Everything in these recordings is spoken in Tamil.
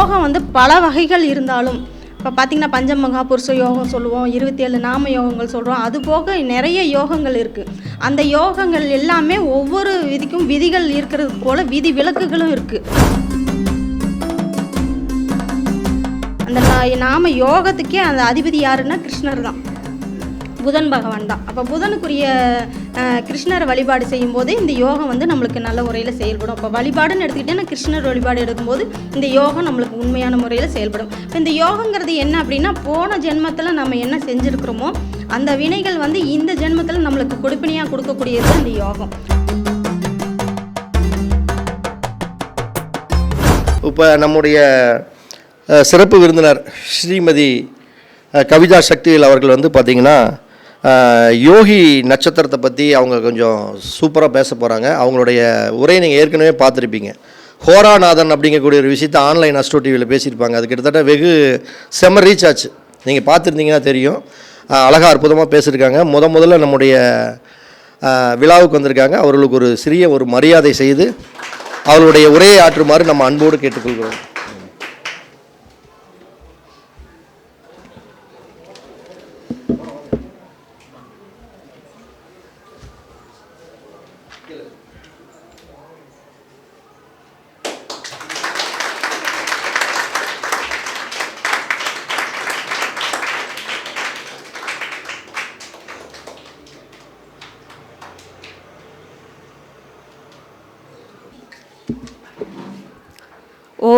யோகம் வந்து பல வகைகள் இருந்தாலும் இப்போ பார்த்திங்கன்னா பஞ்சமகா புருஷ யோகம் சொல்லுவோம் இருபத்தேழு நாம யோகங்கள் சொல்கிறோம் அது போக நிறைய யோகங்கள் இருக்குது அந்த யோகங்கள் எல்லாமே ஒவ்வொரு விதிக்கும் விதிகள் இருக்கிறது போல் விதி விலக்குகளும் இருக்குது அந்த நாம யோகத்துக்கே அந்த அதிபதி யாருன்னா கிருஷ்ணர் தான். புதன் பகவான் தான். அப்போ புதனுக்குரிய கிருஷ்ணர் கிருஷ்ணரை வழிபாடு செய்யும்போது இந்த யோகம் வந்து நம்மளுக்கு நல்ல முறையில் செயல்படும். அப்போ வழிபாடுன்னு எடுத்துக்கிட்டேன்னா கிருஷ்ணர் வழிபாடு எடுக்கும்போது இந்த யோகம் நம்மளுக்கு உண்மையான முறையில் செயல்படும். இப்போ இந்த யோகங்கிறது என்ன அப்படின்னா போன ஜென்மத்தில் நம்ம என்ன செஞ்சுருக்கிறோமோ அந்த வினைகள் வந்து இந்த ஜென்மத்தில் நம்மளுக்கு கொடுப்பினையாக கொடுக்கக்கூடியது இந்த யோகம். இப்போ நம்முடைய சிறப்பு விருந்தினர் ஸ்ரீமதி கவிதா சக்தியில் அவர்கள் வந்து பார்த்திங்கன்னா யோகி நட்சத்திரத்தை பற்றி அவங்க கொஞ்சம் சூப்பராக பேச போகிறாங்க அவங்களுடைய உரையை நீங்கள் ஏற்கனவே பார்த்துருப்பீங்க. ஹோராநாதன் அப்படிங்கக்கூடிய ஒரு விஷயத்தை ஆன்லைன் அஸ்ட்ரோ டிவியில் பேசியிருப்பாங்க. அது கிட்டத்தட்ட வெகு செம ரீச் ஆச்சு. நீங்கள் பார்த்துருந்தீங்கன்னா தெரியும். அழகாக அழகா அற்புதமாக பேசியிருக்காங்க. முத முதல்ல நம்முடைய விழாவுக்கு வந்திருக்காங்க. அவர்களுக்கு ஒரு சிறிய ஒரு மரியாதை செய்து அவர்களுடைய உரையை ஆற்றுமாறு நம்ம அன்போடு கேட்டுக்கொள்கிறோம்.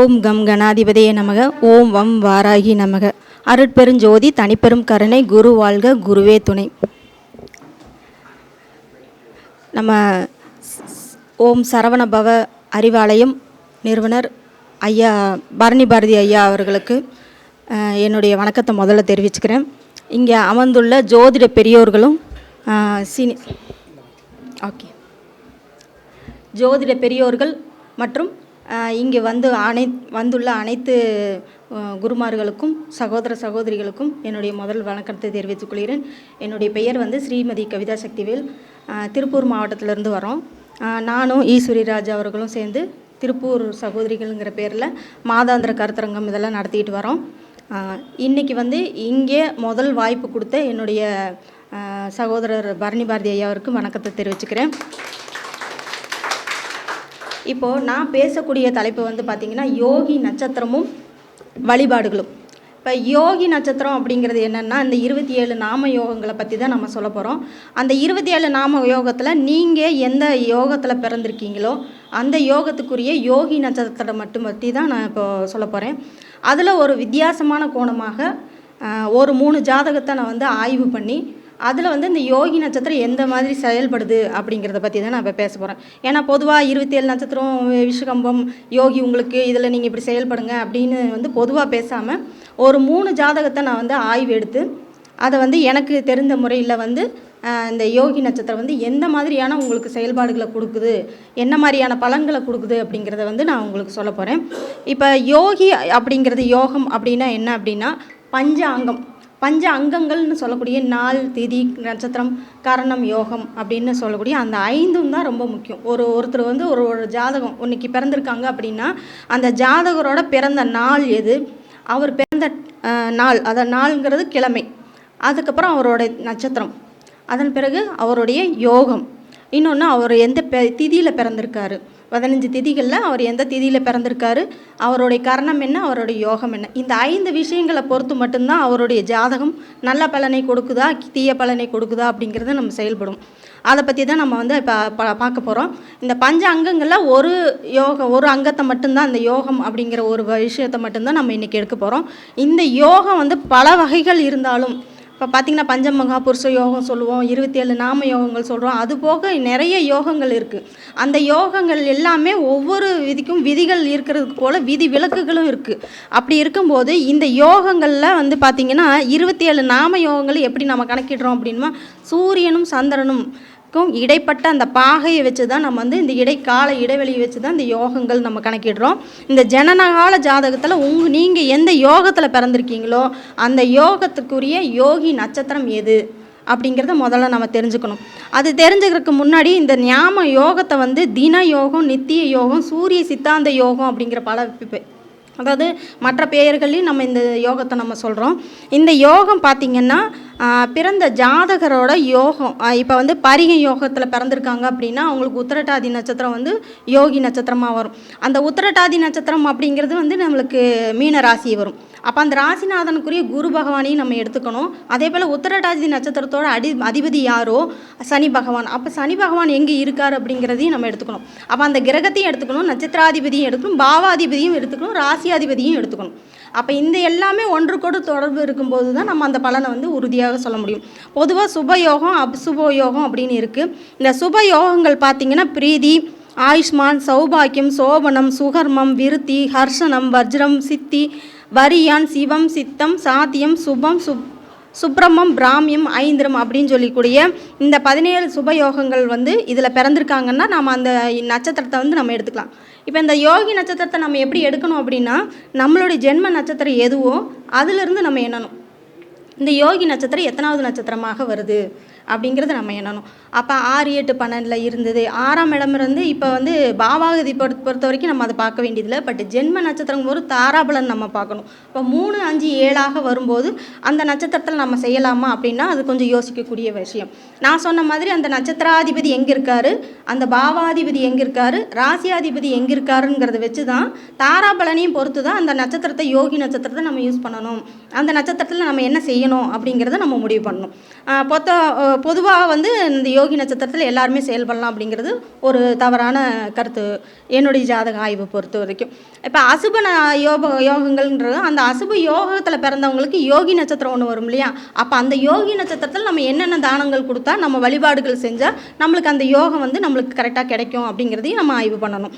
ஓம் கம் கணாதிபதியே நமக. ஓம் வம் வாராகி நமக. அருட்பெருஞ்சோதி தனிப்பெரும் கருணை குரு வாழ்க குருவே துணை. நம்ம ஓம் சரவணபவ அறிவாலயம் நிறுவனர் ஐயா பரணி பாரதி ஐயா அவர்களுக்கு என்னுடைய வணக்கத்தை முதல்ல தெரிவிச்சுக்கிறேன். இங்கே அமர்ந்துள்ள ஜோதிட பெரியோர்களும் சீனி ஓகே. ஜோதிட பெரியோர்கள் மற்றும் இங்கே வந்து அனை வந்துள்ள அனைத்து குருமார்களுக்கும் சகோதர சகோதரிகளுக்கும் என்னுடைய முதல் வணக்கத்தை தெரிவித்துக் கொள்கிறேன். என்னுடைய பெயர் வந்து ஸ்ரீமதி கவிதா சக்திவேல். திருப்பூர் மாவட்டத்திலேருந்து வரோம் நானும் ஈஸ்வரி ராஜா அவர்களும் சேர்ந்து திருப்பூர் சகோதரிகள்ங்கிற பேரில் மாதாந்திர கருத்தரங்கம் இதெல்லாம் நடத்திட்டு வரோம் இன்றைக்கி இன்னைக்கு வந்து இங்கே முதல் வாய்ப்பு கொடுத்த என்னுடைய சகோதரர் பரணி பாரதி ஐயாவிற்கு வணக்கத்தை தெரிவிச்சுக்கிறேன். இப்போது நான் பேசக்கூடிய தலைப்பு வந்து பார்த்திங்கன்னா யோகி நட்சத்திரமும் வழிபாடுகளும். இப்போ யோகி நட்சத்திரம் அப்படிங்கிறது என்னென்னா இந்த இருபத்தி ஏழு நாம யோகங்களை பற்றி தான் நம்ம சொல்ல போகிறோம் அந்த இருபத்தி ஏழு நாம யோகத்தில் நீங்கள் எந்த யோகத்தில் பிறந்திருக்கீங்களோ அந்த யோகத்துக்குரிய யோகி நட்சத்திரம் மட்டும் பற்றி தான் நான் இப்போ சொல்ல போகிறேன் அதில் ஒரு வித்தியாசமான கோணமாக ஒரு மூணு ஜாதகத்தை நான் வந்து ஆய்வு பண்ணி அதில் வந்து இந்த யோகி நட்சத்திரம் எந்த மாதிரி செயல்படுது அப்படிங்கிறத பற்றி தான் நான் இப்போ பேச போகிறேன் ஏன்னா பொதுவாக இருபத்தி ஏழு நட்சத்திரம் விஷகம்பம் யோகி உங்களுக்கு இதில் நீங்கள் இப்படி செயல்படுங்க அப்படின்னு வந்து பொதுவாக பேசாமல் ஒரு மூணு ஜாதகத்தை நான் வந்து ஆய்வு எடுத்து அதை வந்து எனக்கு தெரிந்த முறையில் வந்து இந்த யோகி நட்சத்திரம் வந்து எந்த மாதிரியான உங்களுக்கு செயல்பாடுகளை கொடுக்குது என்ன மாதிரியான பலன்களை கொடுக்குது அப்படிங்கிறத வந்து நான் உங்களுக்கு சொல்ல போகிறேன் இப்போ யோகி அப்படிங்கிறது யோகம் அப்படின்னா என்ன அப்படின்னா பஞ்ச அங்கம் பஞ்ச அங்கங்கள்னு சொல்லக்கூடிய நாள் திதி நட்சத்திரம் கரணம் யோகம் அப்படின்னு சொல்லக்கூடிய அந்த ஐந்தும் தான் ரொம்ப முக்கியம். ஒரு ஒருத்தர் வந்து ஒரு ஒரு ஜாதகம் இன்னைக்கு பிறந்திருக்காங்க அப்படின்னா அந்த ஜாதகரோட பிறந்த நாள் எது? அவர் பிறந்த நாள். அந்த நாள்ங்கிறது கிழமை. அதுக்கப்புறம் அவரோட நட்சத்திரம். அதன் பிறகு அவருடைய யோகம். இன்னொன்று அவர் எந்த பெ திதியில் பிறந்திருக்காரு? பதினஞ்சு திதிகளில் அவர் எந்த திதியில் பிறந்திருக்காரு அவருடைய கரணம் என்ன அவருடைய யோகம் என்ன? இந்த ஐந்து விஷயங்களை பொறுத்து மட்டும்தான் அவருடைய ஜாதகம் நல்ல பலனை கொடுக்குதா தீய பலனை கொடுக்குதா அப்படிங்கிறத நம்ம செயல்படும். அதை பற்றி தான் நம்ம வந்து இப்போ பா பார்க்க போகிறோம் இந்த பஞ்ச அங்கங்களில் ஒரு யோகம் ஒரு அங்கத்தை மட்டும்தான் அந்த யோகம் அப்படிங்கிற ஒரு விஷயத்தை மட்டும்தான் நம்ம இன்றைக்கி எடுக்க போகிறோம் இந்த யோகம் வந்து பல வகைகள் இருந்தாலும் இப்போ பார்த்தீங்கன்னா பஞ்சமகா புருஷ யோகம் சொல்லுவோம் இருபத்தி ஏழு நாம யோகங்கள் சொல்கிறோம் அது போக நிறைய யோகங்கள் இருக்குது அந்த யோகங்கள் எல்லாமே ஒவ்வொரு விதிக்கும் விதிகள் இருக்கிறதுக்கு போல் விதி விலக்குகளும் இருக்குது அப்படி இருக்கும்போது இந்த யோகங்களில் வந்து பார்த்திங்கன்னா இருபத்தி ஏழு நாம யோகங்கள் எப்படி நம்ம கணக்கிடுறோம் அப்படின்னா சூரியனும் சந்திரனும் க்கும் இடைப்பட்ட அந்த பாகையை வச்சு தான் நம்ம வந்து இந்த இடைக்கால இடைவெளியை வச்சு தான் இந்த யோகங்கள் நம்ம கணக்கிடுறோம். இந்த ஜனனகால ஜாதகத்தில் உங்க நீங்கள் எந்த யோகத்தில் பிறந்திருக்கீங்களோ அந்த யோகத்துக்குரிய யோகி நட்சத்திரம் எது அப்படிங்கிறத முதல்ல நம்ம தெரிஞ்சுக்கணும். அது தெரிஞ்சுக்கிறதுக்கு முன்னாடி இந்த ஞாம யோகத்தை வந்து தின யோகம் நித்திய யோகம் சூரிய சித்தாந்த யோகம் அப்படிங்கிற பல அதாவது மற்ற பெயர்களையும் நம்ம இந்த யோகத்தை நம்ம சொல்கிறோம் இந்த யோகம் பார்த்திங்கன்னா பிறந்த ஜாதகரோட யோகம். இப்போ வந்து பரிக யோகத்தில் பிறந்திருக்காங்க அப்படின்னா அவங்களுக்கு உத்திரட்டாதி நட்சத்திரம் வந்து யோகி நட்சத்திரமாக வரும். அந்த உத்திரட்டாதி நட்சத்திரம் அப்படிங்கிறது வந்து நம்மளுக்கு மீன ராசி வரும். அப்போ அந்த ராசிநாதனுக்குரிய குரு பகவானையும் நம்ம எடுத்துக்கணும். அதே போல் உத்திரட்டாதி நட்சத்திரத்தோட அடி அதிபதி யாரோ? சனி பகவான். அப்போ சனி பகவான் எங்கே இருக்கார் அப்படிங்கிறதையும் நம்ம எடுத்துக்கணும். அப்போ அந்த கிரகத்தையும் எடுத்துக்கணும் நட்சத்திராதிபதியும் எடுக்கணும் பாவாதிபதியும் எடுத்துக்கணும் ராசி ராசியாதிபதியும் எடுத்துக்கணும். அப்போ இந்த எல்லாமே ஒன்றுக்கோடு தொடர்பு இருக்கும்போது தான் நம்ம அந்த பலனை வந்து உறுதியாக சொல்ல முடியும். பொதுவாக சுபயோகம் அப்சுப யோகம் அப்படின்னு இருக்குது இந்த சுப யோகங்கள் பார்த்திங்கன்னா பிரீதி ஆயுஷ்மான் சௌபாக்கியம் சோபனம் சுகர்மம் விருத்தி ஹர்ஷனம் வஜ்ரம் சித்தி வரியான் சிவம் சித்தம் சாத்தியம் சுபம் சுப் சுப்ரமம் பிராமியம் ஐந்திரம் அப்படின்னு சொல்லிக்கூடிய இந்த பதினேழு சுபயோகங்கள் வந்து இதில் பிறந்திருக்காங்கன்னா நம்ம அந்த நட்சத்திரத்தை வந்து நம்ம எடுத்துக்கலாம். இப்போ இந்த யோகி நட்சத்திரத்தை நம்ம எப்படி எடுக்கணும் அப்படின்னா நம்மளுடைய ஜென்ம நட்சத்திரம் எதுவோ அதிலிருந்து நம்ம எண்ணணும். இந்த யோகி நட்சத்திரம் எத்தனாவது நட்சத்திரமாக வருது? அப்படிங்கிறத நம்ம எண்ணணும். அப்போ ஆறு எட்டு பன்னெண்டில் இருந்தது. ஆறாம் இடம் இருந்து இப்போ வந்து பாவாகதி பொறுத்த பொறுத்த வரைக்கும் நம்ம அதை பார்க்க வேண்டியதில்லை. பட் ஜென்ம நட்சத்திரம் ஒரு தாராபலன் நம்ம பார்க்கணும். இப்போ மூணு அஞ்சு ஏழாக வரும்போது அந்த நட்சத்திரத்தில் நம்ம செய்யலாமா அப்படின்னா அது கொஞ்சம் யோசிக்கக்கூடிய விஷயம். நான் சொன்ன மாதிரி அந்த நட்சத்திராதிபதி எங்கே இருக்காரு அந்த பாவாதிபதி எங்கே இருக்காரு ராசியாதிபதி எங்கே இருக்காருங்கிறத வச்சு தான் தாராபலனையும் பொறுத்து தான் அந்த நட்சத்திரத்தை யோகி நட்சத்திரத்தை நம்ம யூஸ் பண்ணணும். அந்த நட்சத்திரத்தில் நம்ம என்ன செய்யணும் அப்படிங்கிறத நம்ம முடிவு பண்ணணும். பொத்த பொதுவாக வந்து இந்த யோகி நட்சத்திரத்தில் எல்லாருமே செயல்படலாம் அப்படிங்கிறது ஒரு தவறான கருத்து. என்னுடைய ஜாதக ஆய்வை பொறுத்த வரைக்கும். இப்போ அசுப ந- யோக யோகங்கள்ன்றது அந்த அசுப யோகத்தில் பிறந்தவங்களுக்கு யோகி நட்சத்திரம் ஒன்று வரும் இல்லையா? அப்போ அந்த யோகி நட்சத்திரத்தில் நம்ம என்னென்ன தானங்கள் கொடுத்தா நம்ம வழிபாடுகள் செஞ்சால் நம்மளுக்கு அந்த யோகம் வந்து நம்மளுக்கு கரெக்டாக கிடைக்கும் அப்படிங்கிறதையும் நம்ம ஆய்வு பண்ணணும்.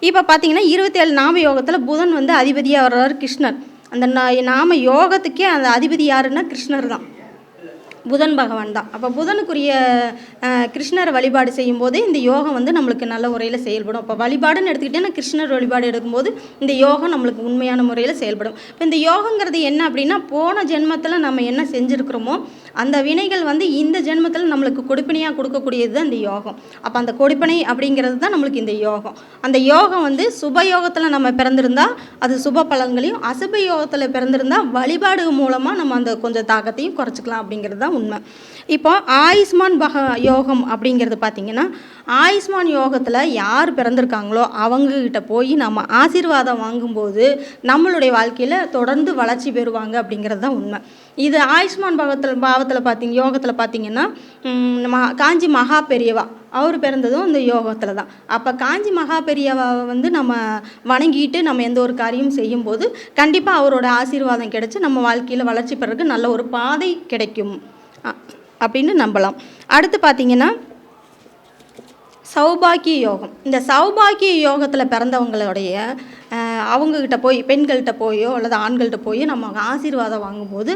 இப்போ பார்த்தீங்கன்னா இருபத்தேழு நாம யோகத்தில் புதன் வந்து அதிபதியாக வர்றாரு கிருஷ்ணர். அந்த நா- நாம யோகத்துக்கே அந்த அதிபதி யாருன்னா கிருஷ்ணர் தான். புதன் பகவான் தான். அப்போ புதனுக்குரிய கிருஷ்ணர் கிருஷ்ணரை வழிபாடு செய்யும்போது இந்த யோகம் வந்து நம்மளுக்கு நல்ல முறையில் செயல்படும். அப்போ வழிபாடுன்னு எடுத்துக்கிட்டேன்னா கிருஷ்ணர் வழிபாடு எடுக்கும்போது இந்த யோகம் நம்மளுக்கு உண்மையான முறையில் செயல்படும். இப்போ இந்த யோகங்கிறது என்ன அப்படின்னா போன ஜென்மத்தில் நம்ம என்ன செஞ்சுருக்கிறோமோ அந்த வினைகள் வந்து இந்த ஜென்மத்தில் நம்மளுக்கு கொடுப்பினையாக கொடுக்கக்கூடியது தான் இந்த யோகம். அப்போ அந்த கொடுப்பினை அப்படிங்கிறது தான் நம்மளுக்கு இந்த யோகம். அந்த யோகம் வந்து சுப யோகத்தில் நம்ம பிறந்திருந்தால் அது சுப பலன்களையும் அசுப யோகத்தில் பிறந்திருந்தால் வழிபாடு மூலமாக நம்ம அந்த கொஞ்சம் தாக்கத்தையும் குறைச்சிக்கலாம் அப்படிங்கிறது தான் உண்மை. இப்போ ஆயுஷ்மான் பக யோகம் அப்படிங்கிறது பார்த்திங்கன்னா ஆயுஷ்மான் யோகத்தில் யார் பிறந்திருக்காங்களோ அவங்கக்கிட்ட போய் நம்ம ஆசீர்வாதம் வாங்கும்போது நம்மளுடைய வாழ்க்கையில் தொடர்ந்து வளர்ச்சி பெறுவாங்க அப்படிங்கிறது தான் உண்மை. இது ஆயுஷ்மான் பாவத்தில் பாவத்தில் பார்த்தீங்க யோகத்தில் பார்த்தீங்கன்னா ம மகா- காஞ்சி மகா பெரியவா அவர் பிறந்ததும் இந்த யோகத்தில் தான். அப்போ காஞ்சி மகா பெரியவாவை வந்து நம்ம வணங்கிட்டு நம்ம எந்த ஒரு காரியம் செய்யும்போது கண்டிப்பாக அவரோட ஆசீர்வாதம் கிடைச்சி நம்ம வாழ்க்கையில் வளர்ச்சி பெறதுக்கு நல்ல ஒரு பாதை கிடைக்கும். அப்படின்னு நம்பலாம். அடுத்து பார்த்தீங்கன்னா சௌபாக்கிய யோகம். இந்த சௌபாக்கிய யோகத்தில் பிறந்தவங்களுடைய அவங்கக்கிட்ட போய் பெண்கள்கிட்ட போயோ அல்லது ஆண்கள்கிட்ட போய் நம்ம ஆசீர்வாதம் வாங்கும்போது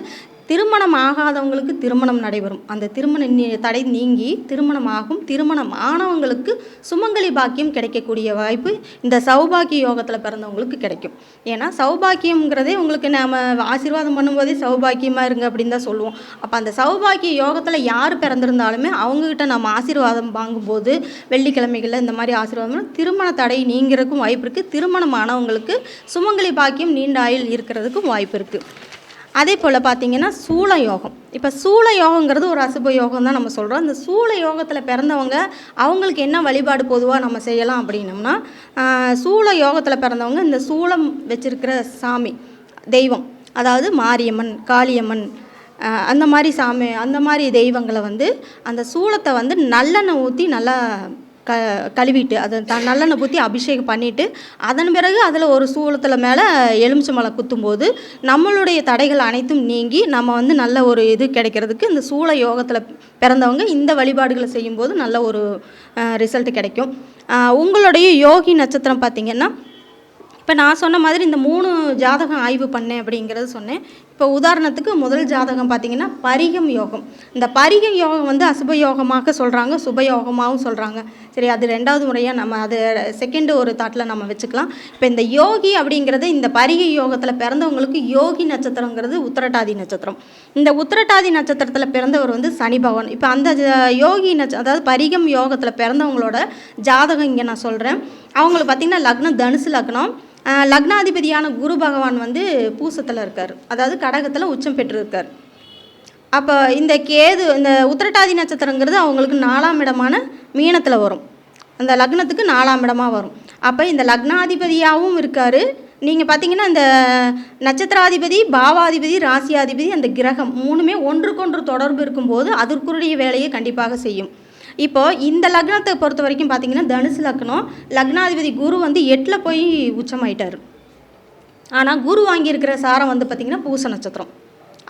திருமணம் ஆகாதவங்களுக்கு திருமணம் நடைபெறும். அந்த திருமண தடை நீங்கி திருமணம் ஆகும் திருமணம் ஆனவங்களுக்கு சுமங்கலி பாக்கியம் கிடைக்கக்கூடிய வாய்ப்பு இந்த சௌபாக்கிய யோகத்தில் பிறந்தவங்களுக்கு கிடைக்கும். ஏன்னா சௌபாக்கியம்ங்கிறதே உங்களுக்கு நாம் ஆசீர்வாதம் பண்ணும்போதே சௌபாக்கியமாக இருங்க அப்படின்னு தான் சொல்லுவோம். அப்போ அந்த சௌபாக்கிய யோகத்தில் யார் பிறந்திருந்தாலுமே அவங்கக்கிட்ட நம்ம ஆசீர்வாதம் வாங்கும்போது வெள்ளிக்கிழமைகளில் இந்த மாதிரி ஆசீர்வாதம் திருமண தடை நீங்கிறதுக்கும் வாய்ப்பு இருக்குது திருமணம் ஆனவங்களுக்கு சுமங்கலி பாக்கியம் நீண்ட ஆயுள் இருக்கிறதுக்கும் வாய்ப்பு இருக்குது அதே போல் பார்த்தீங்கன்னா சூள யோகம். இப்போ சூள யோகங்கிறது ஒரு அசுப யோகம் தான் நம்ம சொல்கிறோம் அந்த சூள யோகத்தில் பிறந்தவங்க அவங்களுக்கு என்ன வழிபாடு பொதுவாக நம்ம செய்யலாம் அப்படின்னம்னா ஆஹ், சூள யோகத்தில் பிறந்தவங்க இந்த சூளம் வச்சிருக்கிற சாமி தெய்வம் அதாவது மாரியம்மன் காளியம்மன் அந்த மாதிரி சாமி அந்த மாதிரி தெய்வங்களை வந்து அந்த சூளத்தை வந்து நல்லெண்ணெய் ஊற்றி நல்லா க கழுவிட்டு அதை த நல்லெண்ணெய் ஊற்றி அபிஷேகம் பண்ணிவிட்டு அதன் பிறகு அதில் ஒரு சூளத்தில் மேலே எலுமிச்சை மலை குத்தும்போது நம்மளுடைய தடைகள் அனைத்தும் நீங்கி நம்ம வந்து நல்ல ஒரு இது கிடைக்கிறதுக்கு இந்த சூள யோகத்தில் பிறந்தவங்க இந்த வழிபாடுகளை செய்யும்போது நல்ல ஒரு ரிசல்ட் கிடைக்கும். உங்களுடைய யோகி நட்சத்திரம் பார்த்திங்கன்னா இப்போ நான் சொன்ன மாதிரி இந்த மூணு ஜாதகம் ஆய்வு பண்ணேன் அப்படிங்கிறது சொன்னேன். இப்போ உதாரணத்துக்கு முதல் ஜாதகம் பார்த்தீங்கன்னா பரிகம் யோகம். இந்த பரிகம் யோகம் வந்து அசுப யோகமாக சொல்கிறாங்க சுப யோகமாகவும் சொல்கிறாங்க சரி அது ரெண்டாவது முறையாக நம்ம அது செகண்ட் ஒரு தாட்டில் நம்ம வச்சுக்கலாம். இப்போ இந்த யோகி அப்படிங்கிறது இந்த பரிக யோகத்தில் பிறந்தவங்களுக்கு யோகி நட்சத்திரங்கிறது உத்திரட்டாதி நட்சத்திரம். இந்த உத்திரட்டாதி நட்சத்திரத்தில் பிறந்தவர் வந்து சனி பகவான். இப்போ அந்த ஜ- யோகி நட்ச அதாவது பரிகம் யோகத்தில் பிறந்தவங்களோட ஜாதகம் இங்கே நான் சொல்கிறேன் அவங்களுக்கு பார்த்திங்கன்னா லக்னம் தனுசு லக்னம். லக்னாதிபதியான குரு பகவான் வந்து பூசத்தில் இருக்கார். அதாவது கடகத்தில் உச்சம் பெற்றிருக்கார். அப்போ இந்த கேது இந்த உத்திரட்டாதி நட்சத்திரங்கிறது அவங்களுக்கு நாலாம் இடமான மீனத்தில் வரும். அந்த லக்னத்துக்கு நாலாம் இடமாக வரும். அப்போ இந்த லக்னாதிபதியாகவும் இருக்கார். நீங்கள் பார்த்தீங்கன்னா இந்த நட்சத்திராதிபதி பாவாதிபதி ராசியாதிபதி அந்த கிரகம் மூணுமே ஒன்றுக்கொன்று தொடர்பு இருக்கும்போது அதற்குரிய வேலையை கண்டிப்பாக செய்யும். இப்போது இந்த லக்னத்தை பொறுத்த வரைக்கும் பார்த்தீங்கன்னா தனுசு லக்னம் லக்னாதிபதி குரு வந்து எட்டில் போய் உச்சமாயிட்டார். ஆனால் குரு வாங்கியிருக்கிற சாரம் வந்து பார்த்திங்கன்னா பூச நட்சத்திரம்.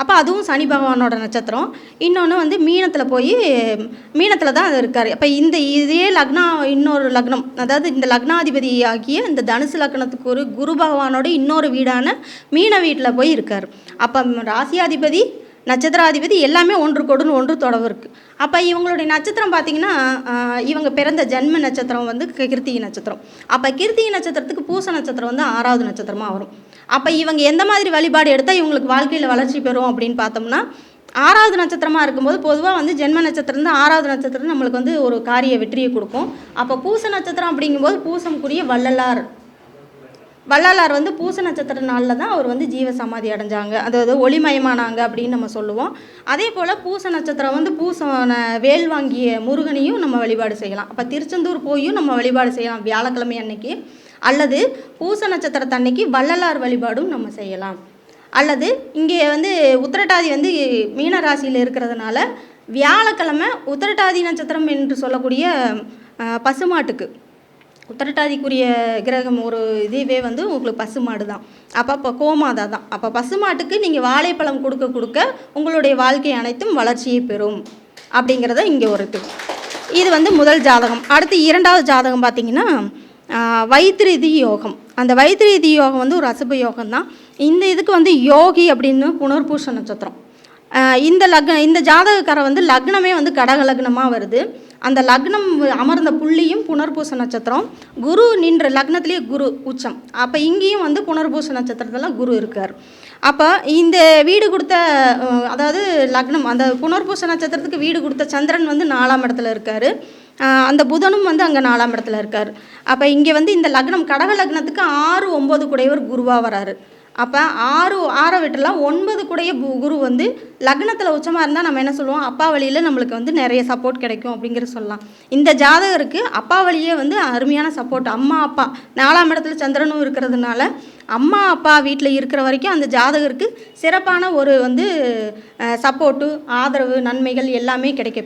அப்போ அதுவும் சனி பகவானோட நட்சத்திரம். இன்னொன்று வந்து மீனத்தில் போய் மீனத்தில் தான் இருக்கார். அப்போ இந்த இதே லக்னம் இன்னொரு லக்னம் அதாவது இந்த லக்னாதிபதி ஆகிய இந்த தனுசு லக்னத்துக்கு ஒரு குரு பகவானோட இன்னொரு வீடான மீன வீட்டில் போய் இருக்கார். அப்போ ராசியாதிபதி நட்சத்திராதிபதி எல்லாமே ஒன்று கொடுன்னு ஒன்று தொடர்பு இருக்குது அப்போ இவங்களுடைய நட்சத்திரம் பார்த்தீங்கன்னா இவங்க பிறந்த ஜென்ம நட்சத்திரம் வந்து கிருத்திகை நட்சத்திரம். அப்போ கிருத்திகை நட்சத்திரத்துக்கு பூச நட்சத்திரம் வந்து ஆறாவது நட்சத்திரமாக வரும். அப்போ இவங்க எந்த மாதிரி வழிபாடு எடுத்தால் இவங்களுக்கு வாழ்க்கையில் வளர்ச்சி பெறும் அப்படின்னு பார்த்தோம்னா ஆறாவது நட்சத்திரமாக இருக்கும்போது பொதுவாக வந்து ஜென்ம நட்சத்திரம் தான் ஆறாவது நட்சத்திரம் நம்மளுக்கு வந்து ஒரு காரிய வெற்றியை கொடுக்கும். அப்போ பூச நட்சத்திரம் அப்படிங்கும்போது பூசம்குரிய வள்ளலார் வள்ளலார் வந்து பூச நட்சத்திர நாளில் தான் அவர் வந்து ஜீவ சமாதி அடைஞ்சாங்க. அதாவது ஒளிமயமானாங்க அப்படின்னு நம்ம சொல்லுவோம். அதே போல் பூச நட்சத்திரம் வந்து பூசன வேல் வாங்கிய முருகனையும் நம்ம வழிபாடு செய்யலாம். அப்போ திருச்செந்தூர் போயும் நம்ம வழிபாடு செய்யலாம் வியாழக்கிழமை அன்னைக்கு. அல்லது பூச நட்சத்திரத்தன்னைக்கு வள்ளலார் வழிபாடும் நம்ம செய்யலாம். அல்லது இங்கே வந்து உத்திரட்டாதி வந்து மீன ராசியில் இருக்கிறதுனால வியாழக்கிழமை உத்திரட்டாதி நட்சத்திரம் என்று சொல்லக்கூடிய பசுமாட்டுக்கு. உத்தரட்டாதிக்குரிய கிரகம் ஒரு இதுவே வந்து உங்களுக்கு பசுமாடு தான். அப்போ இப்போ கோமாதா தான். அப்போ பசுமாட்டுக்கு நீங்கள் வாழைப்பழம் கொடுக்க கொடுக்க உங்களுடைய வாழ்க்கை அனைத்தும் வளர்ச்சியை பெறும். அப்படிங்கிறத இங்கே ஒரு இது. இது வந்து முதல் ஜாதகம். அடுத்து இரண்டாவது ஜாதகம் பார்த்தீங்கன்னா வைத்திரிதி வைத்திருதி யோகம். அந்த வைத்திருதி யோகம் வந்து ஒரு அசுப யோகம் தான். இந்த இதுக்கு வந்து யோகி அப்படின்னு புனர்பூஷ நட்சத்திரம். இந்த லக்ன இந்த ஜாதகக்காரர் வந்து லக்னமே வந்து கடக லக்னமாக வருது. அந்த லக்னம் அமர்ந்த புள்ளியும் புனர்பூச நட்சத்திரம். குரு நின்ற லக்னத்திலேயே குரு உச்சம். அப்போ இங்கேயும் வந்து புனர்பூச நட்சத்திரத்தில் குரு இருக்கார். அப்போ இந்த வீடு கொடுத்த அதாவது லக்னம் அந்த புனர்பூச நட்சத்திரத்துக்கு வீடு கொடுத்த சந்திரன் வந்து நாலாம் இடத்துல இருக்கார். அந்த புதனும் வந்து அங்கே நாலாம் இடத்துல இருக்கார். அப்போ இங்கே வந்து இந்த லக்னம் கடக லக்னத்துக்கு ஆறு ஒம்பது குடையவர் குருவாக வராரு. அப்போ ஆறு ஆறை விட்டுலாம் ஒன்பது கூடைய பு- குரு வந்து லக்னத்தில் உச்சமாக இருந்தால் நம்ம என்ன சொல்லுவோம்? அப்பா வழியில் நம்மளுக்கு வந்து நிறைய சப்போர்ட் கிடைக்கும் அப்படிங்கிற சொல்லலாம். இந்த ஜாதகருக்கு அப்பா வழியே வந்து அருமையான சப்போர்ட் அம்மா அப்பா. நாலாம் இடத்துல சந்திரனும் இருக்கிறதுனால அம்மா அப்பா வீட்டில் இருக்கிற வரைக்கும் அந்த ஜாதகருக்கு சிறப்பான ஒரு வந்து சப்போர்ட்டு ஆதரவு நன்மைகள் எல்லாமே கிடைக்க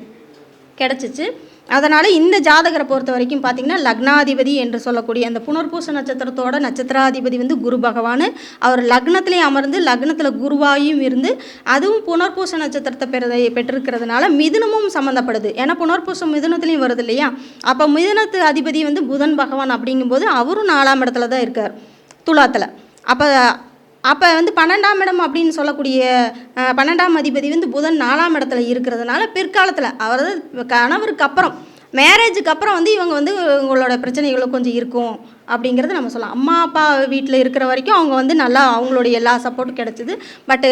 கிடச்சிச்சு. அதனால் இந்த ஜாதகரை பொறுத்த வரைக்கும் பார்த்தீங்கன்னா லக்னாதிபதி என்று சொல்லக்கூடிய அந்த புனர்பூச நட்சத்திரத்தோட நட்சத்திராதிபதி வந்து குரு பகவான். அவர் லக்னத்திலே அமர்ந்து லக்னத்தில் குருவாயும் இருந்து அதுவும் புனர்பூச நட்சத்திரத்தை பெறதை பெற்றிருக்கிறதுனால மிதுனமும் சம்மந்தப்படுது ஏன்னா புனர்பூசம் மிதுனத்துலேயும் வருது இல்லையா? அப்போ மிதுனத்து அதிபதி வந்து புதன் பகவான் அப்படிங்கும்போது அவரும் நாலாம் இடத்துல தான் இருக்கார். துலாத்தில். அப்போ அப்போ வந்து பன்னெண்டாம் இடம் அப்படின்னு சொல்லக்கூடிய பன்னெண்டாம் அதிபதி வந்து புதன் நாலாம் இடத்துல இருக்கிறதுனால பிற்காலத்தில் அவரது கணவருக்கு அப்புறம் மேரேஜுக்கு அப்புறம் வந்து இவங்க வந்து உங்களோட பிரச்சனைகளும் கொஞ்சம் இருக்கும் அப்படிங்கிறத நம்ம சொல்லலாம். அம்மா அப்பா வீட்டில் இருக்கிற வரைக்கும் அவங்க வந்து நல்லா அவங்களுடைய எல்லா சப்போர்ட்டும் கிடச்சிது. பட்டு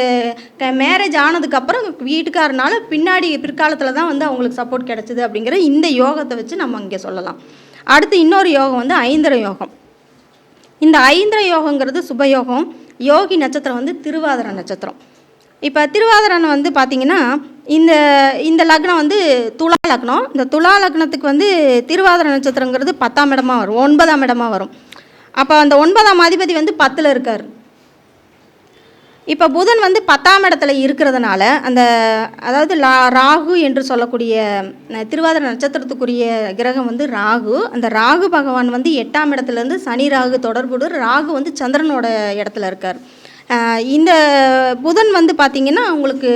மேரேஜ் ஆனதுக்கப்புறம் வீட்டுக்காரனால பின்னாடி பிற்காலத்தில் தான் வந்து அவங்களுக்கு சப்போர்ட் கிடச்சிது அப்படிங்கிற இந்த யோகத்தை வச்சு நம்ம இங்கே சொல்லலாம். அடுத்து இன்னொரு யோகம் வந்து ஐந்திர யோகம். இந்த ஐந்திர யோகங்கிறது சுபயோகம். யோகி நட்சத்திரம் வந்து திருவாதிர நட்சத்திரம். இப்போ திருவாதிரன் வந்து பார்த்தீங்கன்னா இந்த இந்த லக்னம் வந்து துலா லக்னம். இந்த துலா லக்னத்துக்கு வந்து திருவாதிர நட்சத்திரங்கிறது பத்தாம் இடமா வரும் ஒன்பதாம் இடமா வரும். அப்போ அந்த ஒன்பதாம் அதிபதி வந்து பத்தில் இருக்கார். இப்போ புதன் வந்து பத்தாம் இடத்துல இருக்கிறதுனால அந்த அதாவது லா ராகு என்று சொல்லக்கூடிய திருவாதிர நட்சத்திரத்துக்குரிய கிரகம் வந்து ராகு. அந்த ராகு பகவான் வந்து எட்டாம் இடத்துலேருந்து சனி ராகு தொடர்புடு ராகு வந்து சந்திரனோட இடத்துல இருக்கார். இந்த புதன் வந்து பார்த்திங்கன்னா உங்களுக்கு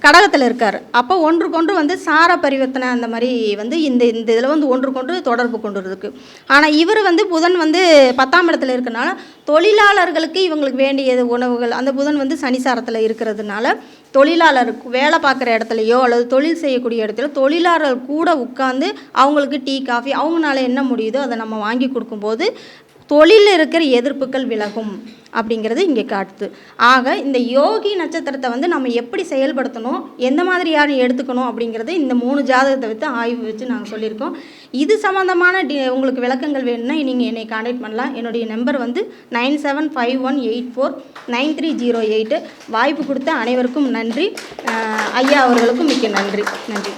கடகத்தில் இருக்கார். அப்போ ஒன்றுக்கொன்று வந்து சார பரிவர்த்தனை அந்த மாதிரி வந்து இந்த இந்த இதில் வந்து ஒன்றுக்கொன்று தொடர்பு கொண்டுருக்கு ஆனால் இவர் வந்து புதன் வந்து பத்தாம் இடத்துல இருக்கனால தொழிலாளர்களுக்கு இவங்களுக்கு வேண்டியது உணவுகள் அந்த புதன் வந்து சனிசாரத்தில் இருக்கிறதுனால தொழிலாளருக்கு வேலை பார்க்குற இடத்துலையோ அல்லது தொழில் செய்யக்கூடிய இடத்துல தொழிலாளர்கள் கூட உட்காந்து அவங்களுக்கு டீ காஃபி அவங்களால என்ன முடியுதோ அதை நம்ம வாங்கி கொடுக்கும்போது தொழிலில் இருக்கிற எதிர்ப்புகள் விலகும் அப்படிங்கிறது இங்கே காட்டுது. ஆக இந்த யோகி நட்சத்திரத்தை வந்து நம்ம எப்படி செயல்படுத்தணும் எந்த மாதிரியான எடுத்துக்கணும் அப்படிங்கிறது இந்த மூணு ஜாதகத்தை வச்சு ஆய்வு வச்சு நாங்கள் சொல்லியிருக்கோம். இது சம்மந்தமான டி உங்களுக்கு விளக்கங்கள் வேணும்னா நீங்கள் என்னை காண்டாக்ட் பண்ணலாம். என்னுடைய நம்பர் வந்து nine seven five one eight four nine three zero eight. வாய்ப்பு கொடுத்த அனைவருக்கும் நன்றி. ஐயா அவர்களுக்கும் மிக்க நன்றி. நன்றி.